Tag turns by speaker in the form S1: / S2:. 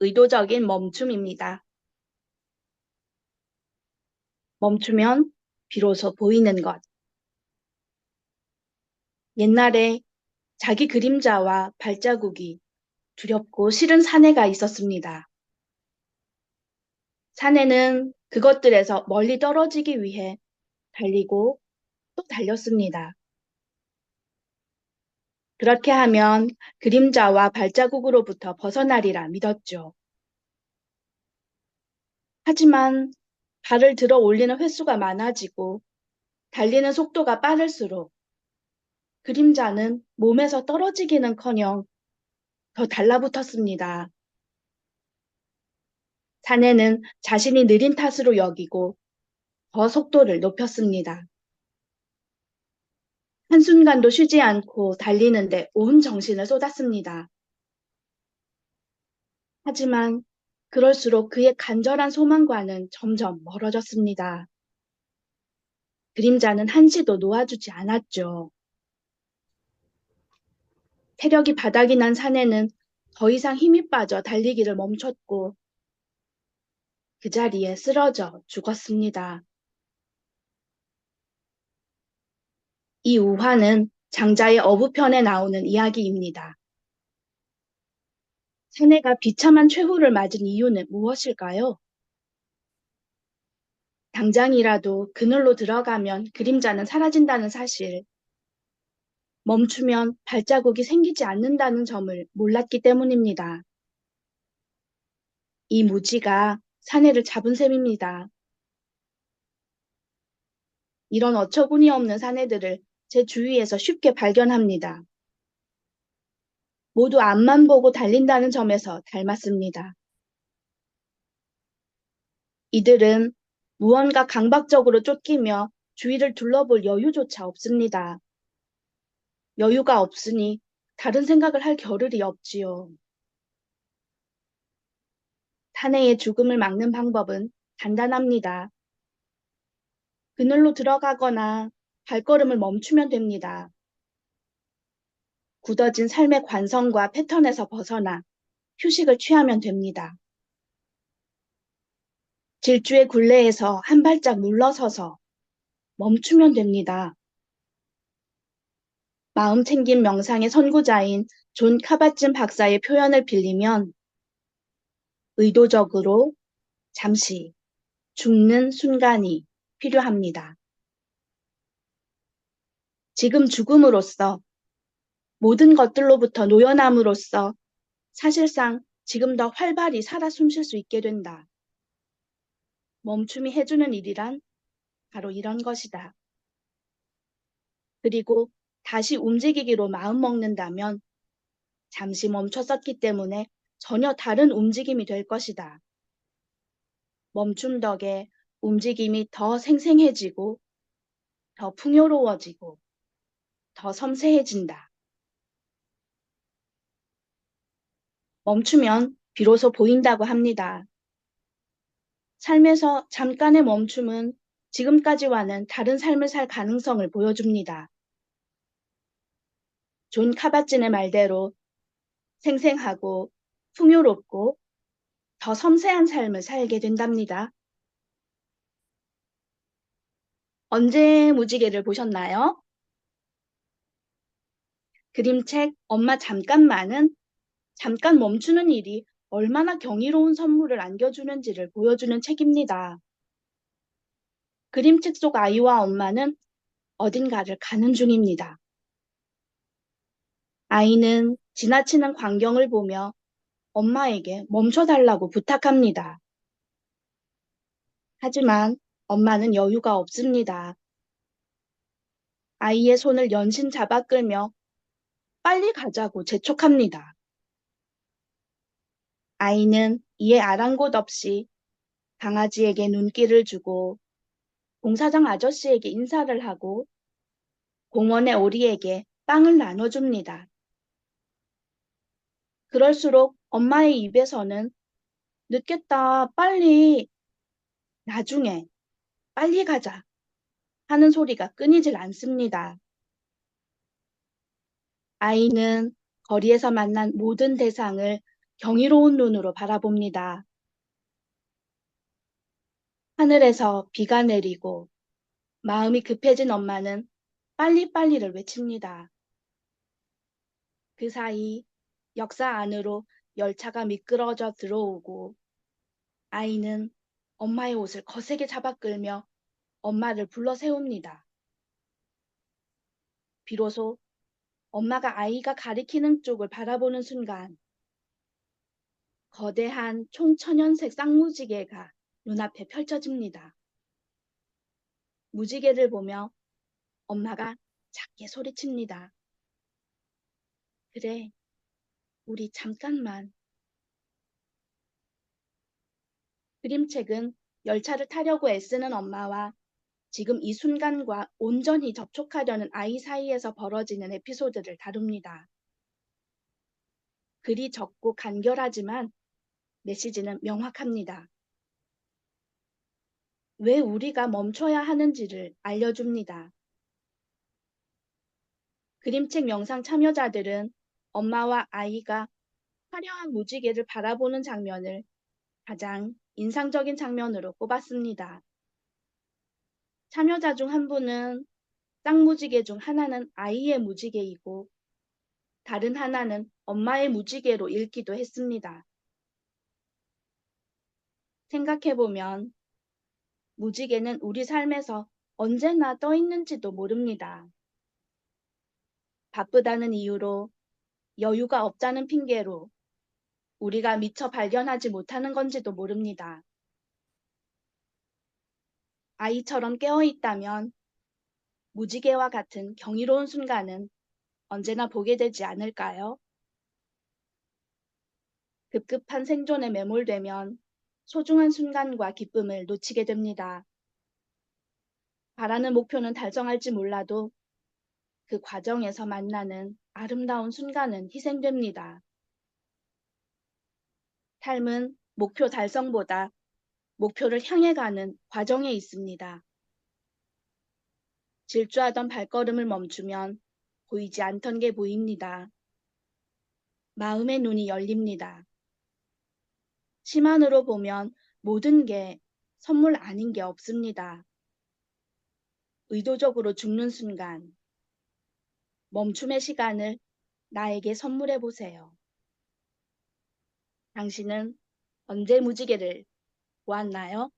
S1: 의도적인 멈춤입니다. 멈추면 비로소 보이는 것. 옛날에 자기 그림자와 발자국이 두렵고 싫은 사내가 있었습니다. 사내는 그것들에서 멀리 떨어지기 위해 달리고 또 달렸습니다. 그렇게 하면 그림자와 발자국으로부터 벗어나리라 믿었죠. 하지만 발을 들어 올리는 횟수가 많아지고 달리는 속도가 빠를수록 그림자는 몸에서 떨어지기는 커녕 더 달라붙었습니다. 사내는 자신이 느린 탓으로 여기고 더 속도를 높였습니다. 한순간도 쉬지 않고 달리는데 온 정신을 쏟았습니다. 하지만 그럴수록 그의 간절한 소망과는 점점 멀어졌습니다. 그림자는 한시도 놓아주지 않았죠. 체력이 바닥이 난 사내는 더 이상 힘이 빠져 달리기를 멈췄고 그 자리에 쓰러져 죽었습니다. 이 우화는 장자의 어부편에 나오는 이야기입니다. 사내가 비참한 최후를 맞은 이유는 무엇일까요? 당장이라도 그늘로 들어가면 그림자는 사라진다는 사실, 멈추면 발자국이 생기지 않는다는 점을 몰랐기 때문입니다. 이 무지가 사내를 잡은 셈입니다. 이런 어처구니 없는 사내들을 제 주위에서 쉽게 발견합니다. 모두 앞만 보고 달린다는 점에서 닮았습니다. 이들은 무언가 강박적으로 쫓기며 주위를 둘러볼 여유조차 없습니다. 여유가 없으니 다른 생각을 할 겨를이 없지요. 사내의 죽음을 막는 방법은 간단합니다. 그늘로 들어가거나 발걸음을 멈추면 됩니다. 굳어진 삶의 관성과 패턴에서 벗어나 휴식을 취하면 됩니다. 질주의 굴레에서 한 발짝 물러서서 멈추면 됩니다. 마음 챙김 명상의 선구자인 존 카바쯤 박사의 표현을 빌리면 의도적으로 잠시 죽는 순간이 필요합니다. 지금 죽음으로써 모든 것들로부터 노연함으로써 사실상 지금 더 활발히 살아 숨쉴 수 있게 된다. 멈춤이 해주는 일이란 바로 이런 것이다. 그리고 다시 움직이기로 마음먹는다면 잠시 멈췄었기 때문에 전혀 다른 움직임이 될 것이다. 멈춤 덕에 움직임이 더 생생해지고 더 풍요로워지고 더 섬세해진다. 멈추면 비로소 보인다고 합니다. 삶에서 잠깐의 멈춤은 지금까지와는 다른 삶을 살 가능성을 보여줍니다. 존 카바진의 말대로 생생하고 풍요롭고 더 섬세한 삶을 살게 된답니다. 언제 무지개를 보셨나요? 그림책 엄마 잠깐만은 잠깐 멈추는 일이 얼마나 경이로운 선물을 안겨주는지를 보여주는 책입니다. 그림책 속 아이와 엄마는 어딘가를 가는 중입니다. 아이는 지나치는 광경을 보며 엄마에게 멈춰달라고 부탁합니다. 하지만 엄마는 여유가 없습니다. 아이의 손을 연신 잡아 끌며 빨리 가자고 재촉합니다. 아이는 이에 아랑곳 없이 강아지에게 눈길을 주고 공사장 아저씨에게 인사를 하고 공원의 오리에게 빵을 나눠줍니다. 그럴수록 엄마의 입에서는 늦겠다, 빨리, 나중에, 빨리 가자 하는 소리가 끊이질 않습니다. 아이는 거리에서 만난 모든 대상을 경이로운 눈으로 바라봅니다. 하늘에서 비가 내리고 마음이 급해진 엄마는 빨리빨리를 외칩니다. 그 사이 역사 안으로 열차가 미끄러져 들어오고 아이는 엄마의 옷을 거세게 잡아 끌며 엄마를 불러 세웁니다. 비로소 엄마가 아이가 가리키는 쪽을 바라보는 순간 거대한 총천연색 쌍무지개가 눈앞에 펼쳐집니다. 무지개를 보며 엄마가 작게 소리칩니다. 그래, 우리 잠깐만. 그림책은 열차를 타려고 애쓰는 엄마와 지금 이 순간과 온전히 접촉하려는 아이 사이에서 벌어지는 에피소드를 다룹니다. 글이 적고 간결하지만 메시지는 명확합니다. 왜 우리가 멈춰야 하는지를 알려줍니다. 그림책 영상 참여자들은 엄마와 아이가 화려한 무지개를 바라보는 장면을 가장 인상적인 장면으로 꼽았습니다. 참여자 중 한 분은 쌍무지개 중 하나는 아이의 무지개이고 다른 하나는 엄마의 무지개로 읽기도 했습니다. 생각해보면 무지개는 우리 삶에서 언제나 떠 있는지도 모릅니다. 바쁘다는 이유로 여유가 없다는 핑계로 우리가 미처 발견하지 못하는 건지도 모릅니다. 아이처럼 깨어 있다면 무지개와 같은 경이로운 순간은 언제나 보게 되지 않을까요? 급급한 생존에 매몰되면 소중한 순간과 기쁨을 놓치게 됩니다. 바라는 목표는 달성할지 몰라도 그 과정에서 만나는 아름다운 순간은 희생됩니다. 삶은 목표 달성보다 목표를 향해 가는 과정에 있습니다. 질주하던 발걸음을 멈추면 보이지 않던 게 보입니다. 마음의 눈이 열립니다. 심한으로 보면 모든 게 선물 아닌 게 없습니다. 의도적으로 죽는 순간, 멈춤의 시간을 나에게 선물해 보세요. 당신은 언제 무지개를 보았나요?